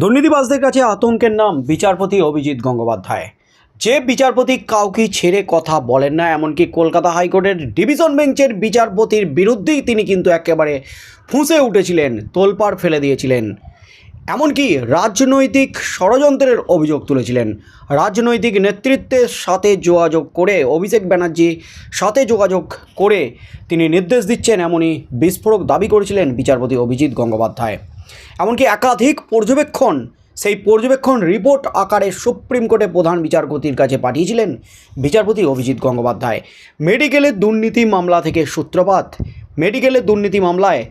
দুর্নীতিবাজদের কাছে আতঙ্কের নাম বিচারপতি অভিজিৎ গঙ্গোপাধ্যায়। যে বিচারপতি কাউকে ছেড়ে কথা বলেন না, এমনকি কলকাতা হাইকোর্টের ডিভিশন বেঞ্চের বিচারপতির বিরুদ্ধেই তিনি কিন্তু একেবারে ফুঁসে উঠেছিলেন, তোলপাড় ফেলে দিয়েছিলেন। এমনকি রাজনৈতিক ষড়যন্ত্রের অভিযোগ তুলেছিলেন। রাজনৈতিক নেতৃত্বের সাথে যোগাযোগ করে, অভিষেক ব্যানার্জি সাথে যোগাযোগ করে তিনি নির্দেশ দিচ্ছেন এমনই বিস্ফোরক দাবি করেছিলেন বিচারপতি অভিজিৎ গঙ্গোপাধ্যায়। এমনকি একাধিক পর্যবেক্ষণ, সেই পর্যবেক্ষণ রিপোর্ট আকারে সুপ্রিম কোর্টে প্রধান বিচারপতির কাছে পাঠিয়েছিলেন বিচারপতি অভিজিৎ গঙ্গোপাধ্যায়। মেডিকেলের দুর্নীতি মামলা থেকে সূত্রপাত। মেডিকেলের দুর্নীতি মামলায়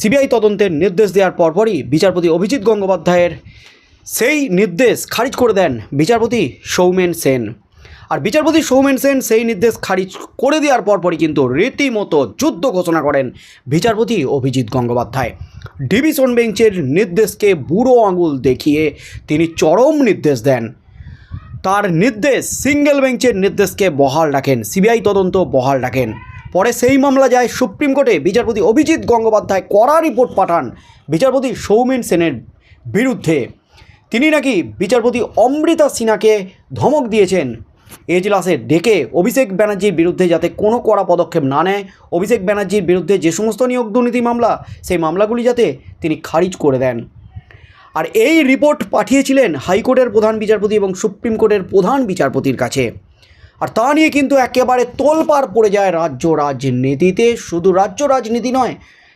সিবিআই তদন্তের নির্দেশ দেওয়ার পরপরই বিচারপতি অভিজিৎ গঙ্গোপাধ্যায়ের সেই নির্দেশ খারিজ করে দেন বিচারপতি সৌমেন সেন। আর বিচারপতি সৌমেন সেন সেই নির্দেশ খারিজ করে দেওয়ার পরপরই কিন্তু রীতিমতো যুদ্ধ ঘোষণা করেন বিচারপতি অভিজিৎ গঙ্গোপাধ্যায়। ডিভিশন বেঞ্চের নির্দেশকে বুড়ো আঙুল দেখিয়ে তিনি চরম নির্দেশ দেন। তার নির্দেশ সিঙ্গেল বেঞ্চের নির্দেশকে বহাল রাখেন, সিবিআই তদন্ত বহাল রাখেন। পরে সেই মামলা যায় সুপ্রিম কোর্টে। বিচারপতি অভিজিৎ গঙ্গোপাধ্যায় কড়া রিপোর্ট পাঠান বিচারপতি সৌমেন সেনের বিরুদ্ধে। তিনি নাকি বিচারপতি অমৃতা সিনহাকে ধমক দিয়েছেন। এজলাসে ডেকে অভিষেক ব্যানার্জির বিরুদ্ধে যাতে কোনো কড়া পদক্ষেপ না নেয়। অভিষেক ব্যানার্জির বিরুদ্ধে যে সমস্ত নিয়োগ দুর্নীতি মামলা, সেই মামলাগুলি যাতে তিনি খারিজ করে দেন। আর এই রিপোর্ট পাঠিয়েছিলেন হাইকোর্টের প্রধান বিচারপতি এবং সুপ্রিম কোর্টের প্রধান বিচারপতির কাছে। আর তা নিয়ে কিন্তু একেবারে তোলপাড় পড়ে যায় রাজ্য রাজনীতিতে। শুধু রাজ্য রাজনীতি নয়,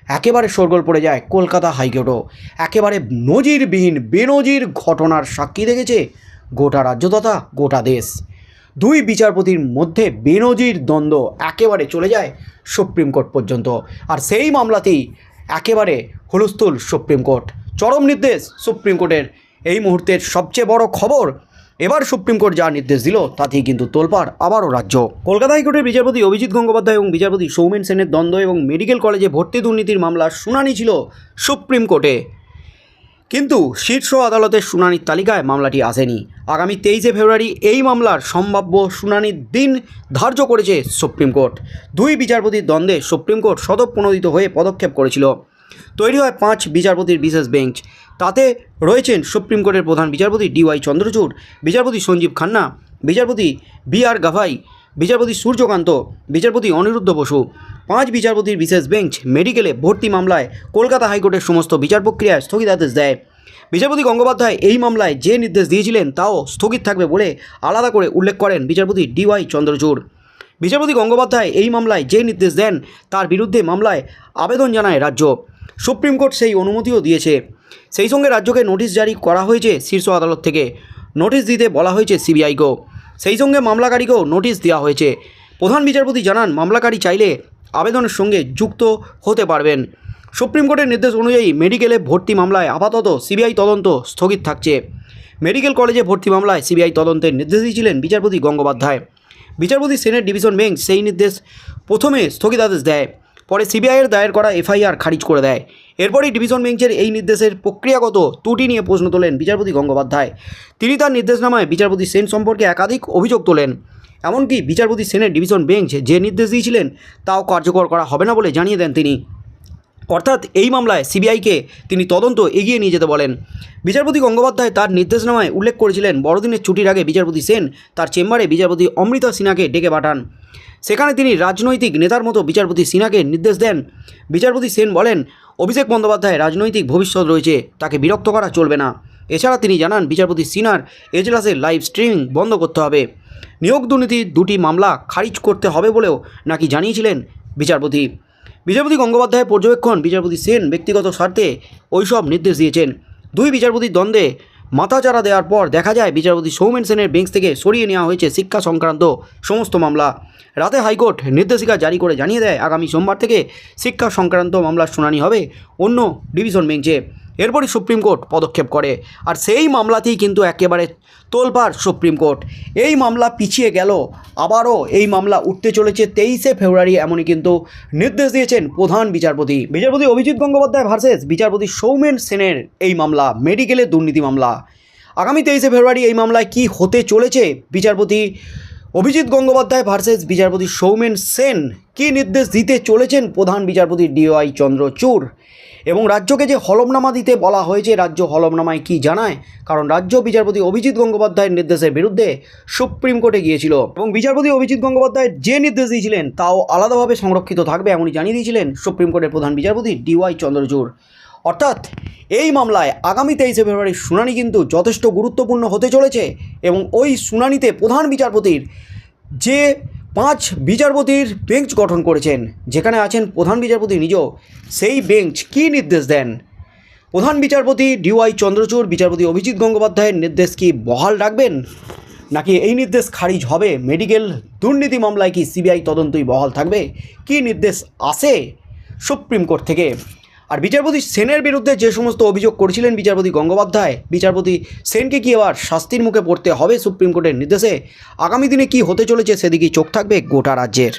একেবারে সরগোল পড়ে যায় কলকাতা হাইকোর্টও। একেবারে নজিরবিহীন, বেনজির ঘটনার সাক্ষী দেখেছে গোটা রাজ্য তথা গোটা দেশ। দুই বিচারপতির মধ্যে বেনজির দ্বন্দ্ব একেবারে চলে যায় সুপ্রিম কোর্ট পর্যন্ত। আর সেই মামলাতেই একেবারে হুলস্থুল সুপ্রিম কোর্ট। চরম নির্দেশ সুপ্রিম কোর্টের। এই মুহূর্তের সবচেয়ে বড় খবর এবার সুপ্রিম কোর্ট যা নির্দেশ দিল, তাতেই কিন্তু তোলপাড় আবারও রাজ্য। কলকাতা হাইকোর্টের বিচারপতি অভিজিৎ গঙ্গোপাধ্যায় এবং বিচারপতি সৌমেন সেনের দ্বন্দ্ব এবং মেডিকেল কলেজে ভর্তি দুর্নীতির মামলার শুনানি ছিল সুপ্রিম কোর্টে। কিন্তু শীর্ষ আদালতের শুনানির তালিকায় মামলাটি আসেনি। আগামী তেইশে ফেব্রুয়ারি এই মামলার সম্ভাব্য শুনানির দিন ধার্য করেছে সুপ্রিম কোর্ট। দুই বিচারপতির দ্বন্দ্বে সুপ্রিম কোর্ট স্বতঃপ্রণোদিত হয়ে পদক্ষেপ করেছিল। তৈরি হয় পাঁচ বিচারপতির বিশেষ বেঞ্চ। তাতে রয়েছেন সুপ্রিম কোর্টের প্রধান বিচারপতি ডিওয়াই চন্দ্রচূড়, বিচারপতি সঞ্জীব খান্না, বিচারপতি বি আর গাভাই, বিচারপতি সূর্যকান্ত, বিচারপতি অনিরুদ্ধ বসু। পাঁচ বিচারপতির বিশেষ বেঞ্চ মেডিকেলে ভর্তি মামলায় কলকাতা হাইকোর্টের সমস্ত বিচার প্রক্রিয়ায় স্থগিতাদেশ দেয়। বিচারপতি গঙ্গোপাধ্যায় এই মামলায় যে নির্দেশ দিয়েছিলেন তাও স্থগিত থাকবে বলে আলাদা করে উল্লেখ করেন বিচারপতি ডিওয়াই চন্দ্রচূড়। বিচারপতি গঙ্গোপাধ্যায় এই মামলায় যে নির্দেশ দেন তার বিরুদ্ধে মামলায় আবেদন জানায় রাজ্য। সুপ্রিম কোর্ট সেই অনুমতিও দিয়েছে। সেই সঙ্গে রাজ্যকে নোটিশ জারি করা হয়েছে শীর্ষ আদালত থেকে। নোটিশ দিতে বলা হয়েছে সিবিআইকেও। সেই সঙ্গে মামলাকারীকেও নোটিশ দেওয়া হয়েছে। প্রধান বিচারপতি জানান, মামলাকারী চাইলে আবেদনের সঙ্গে যুক্ত হতে পারবেন। সুপ্রিম কোর্টের নির্দেশ অনুযায়ী মেডিকেলে ভর্তি মামলায় আপাতত সিবিআই তদন্ত স্থগিত থাকছে। মেডিকেল কলেজে ভর্তি মামলায় সিবিআই তদন্তের নির্দেশ দিয়েছিলেন বিচারপতি গঙ্গোপাধ্যায়। বিচারপতি সেনেট ডিভিশন বেঞ্চ সেই নির্দেশ প্রথমে স্থগিতাদেশ দেয়। পরে সিবিআইয়ের দায়ের করা এফআইআর খারিজ করে দেয়। এরপরই ডিভিশন বেঞ্চের এই নির্দেশের প্রক্রিয়াগত ত্রুটি নিয়ে প্রশ্ন তোলেন বিচারপতি গঙ্গোপাধ্যায়। তিনি তার নির্দেশনামায় বিচারপতি সেন সম্পর্কে একাধিক অভিযোগ তোলেন। এমনকি বিচারপতি সেনের ডিভিশন বেঞ্চ যে নির্দেশ দিয়েছিলেন, তাও কার্যকর করা হবে না বলে জানিয়ে দেন তিনি। অর্থাৎ এই মামলায় সিবিআইকে তিনি তদন্ত এগিয়ে নিয়ে যেতে বলেন। বিচারপতি গঙ্গোপাধ্যায় তার নির্দেশনামায় উল্লেখ করেছিলেন, বড়দিনের ছুটির আগে বিচারপতি সেন তার চেম্বারে বিচারপতি অমৃতা সিনহাকে ডেকে পাঠান। সেখানে তিনি রাজনৈতিক নেতার মতো বিচারপতি সিনহাকে নির্দেশ দেন। বিচারপতি সেন বলেন, অভিষেক বন্দ্যোপাধ্যায় রাজনৈতিক ভবিষ্যৎ রয়েছে, তাকে বিরক্ত করা চলবে না। এছাড়া তিনি জানান, বিচারপতি সিনহার এজলাসের লাইভ স্ট্রিমিং বন্ধ করতে হবে। নিয়োগ দুর্নীতির দুটি মামলা খারিজ করতে হবে বলেও নাকি জানিয়েছিলেন বিচারপতি। বিচারপতি গঙ্গোপাধ্যায়ের পর্যবেক্ষণ বিচারপতি সেন ব্যক্তিগত স্বার্থে ওইসব নির্দেশ দিয়েছেন। দুই বিচারপতির দ্বন্দ্বে মাথাচাড়া দেওয়ার পর দেখা যায় বিচারপতি সৌমেন সেনের বেঞ্চ থেকে সরিয়ে নেওয়া হয়েছে শিক্ষা সংক্রান্ত সমস্ত মামলা। রাতে হাইকোর্ট নির্দেশিকা জারি করে জানিয়ে দেয়, আগামী সোমবার থেকে শিক্ষা সংক্রান্ত মামলার শুনানি হবে অন্য ডিভিশন বেঞ্চে। এরপরই সুপ্রিম কোর্ট পদক্ষেপ করে। আর সেই মামলাতেই কিন্তু একেবারে তোলপাড় সুপ্রিম কোর্ট। এই মামলা পিছিয়ে গেল। আবারও এই মামলা উঠতে চলেছে তেইশে ফেব্রুয়ারি, এমনই কিন্তু নির্দেশ দিয়েছেন প্রধান বিচারপতি। বিচারপতি অভিজিৎ গঙ্গোপাধ্যায় ভার্সেস বিচারপতি সৌমেন সেনের এই মামলা মেডিকেলের দুর্নীতি মামলা। আগামী তেইশে ফেব্রুয়ারি এই মামলায় কি হতে চলেছে? বিচারপতি অভিজিৎ গঙ্গোপাধ্যায় ভার্সেস বিচারপতি সৌমেন সেন কী নির্দেশ দিতে চলেছেন প্রধান বিচারপতি ডিওয়াই চন্দ্রচূড়? এবং রাজ্যকে যে হলমনামা দিতে বলা হয়েছে, রাজ্য হলফনামায় কি জানায়? কারণ রাজ্য বিচারপতি অভিজিৎ গঙ্গোপাধ্যায়ের নির্দেশের বিরুদ্ধে সুপ্রিম কোর্টে গিয়েছিল। এবং বিচারপতি অভিজিৎ গঙ্গোপাধ্যায় যে নির্দেশ দিয়েছিলেন, তাও আলাদাভাবে সংরক্ষিত থাকবে এমনই জানিয়ে দিয়েছিলেন সুপ্রিম কোর্টের প্রধান বিচারপতি ডিওয়াই চন্দ্রচূড়। অর্থাৎ এই মামলায় আগামী তেইশে ফেব্রুয়ারির শুনানি কিন্তু যথেষ্ট গুরুত্বপূর্ণ হতে চলেছে এবং ওই শুনানিতে প্রধান বিচারপতির যে পাঁচ বিচারপতির বেঞ্চ গঠন করেছেন, যেখানে আছেন প্রধান বিচারপতি নিজেও। সেই বেঞ্চ কী নির্দেশ দেন? প্রধান বিচারপতি ডিওয়াই চন্দ্রচূড়, বিচারপতি অভিজিৎ গঙ্গোপাধ্যায়ের নির্দেশ কি বহাল রাখবেন? নাকি এই নির্দেশ খারিজ হবে? মেডিকেল দুর্নীতি মামলায় কি সিবিআই তদন্তই বহাল থাকবে? কি নির্দেশ আসে সুপ্রিম কোর্ট থেকে? আর বিচারপতি সেনের বিরুদ্ধে যে সমস্ত অভিযোগ করেছিলেন বিচারপতি গঙ্গোপাধ্যায়, বিচারপতি সেনকে কি এবার শাস্তির মুখে পড়তে হবে সুপ্রিম কোর্টের নির্দেশে? আগামী দিনে কি হতে চলেছে সেদিকেই চোখ থাকবে গোটা রাজ্যের।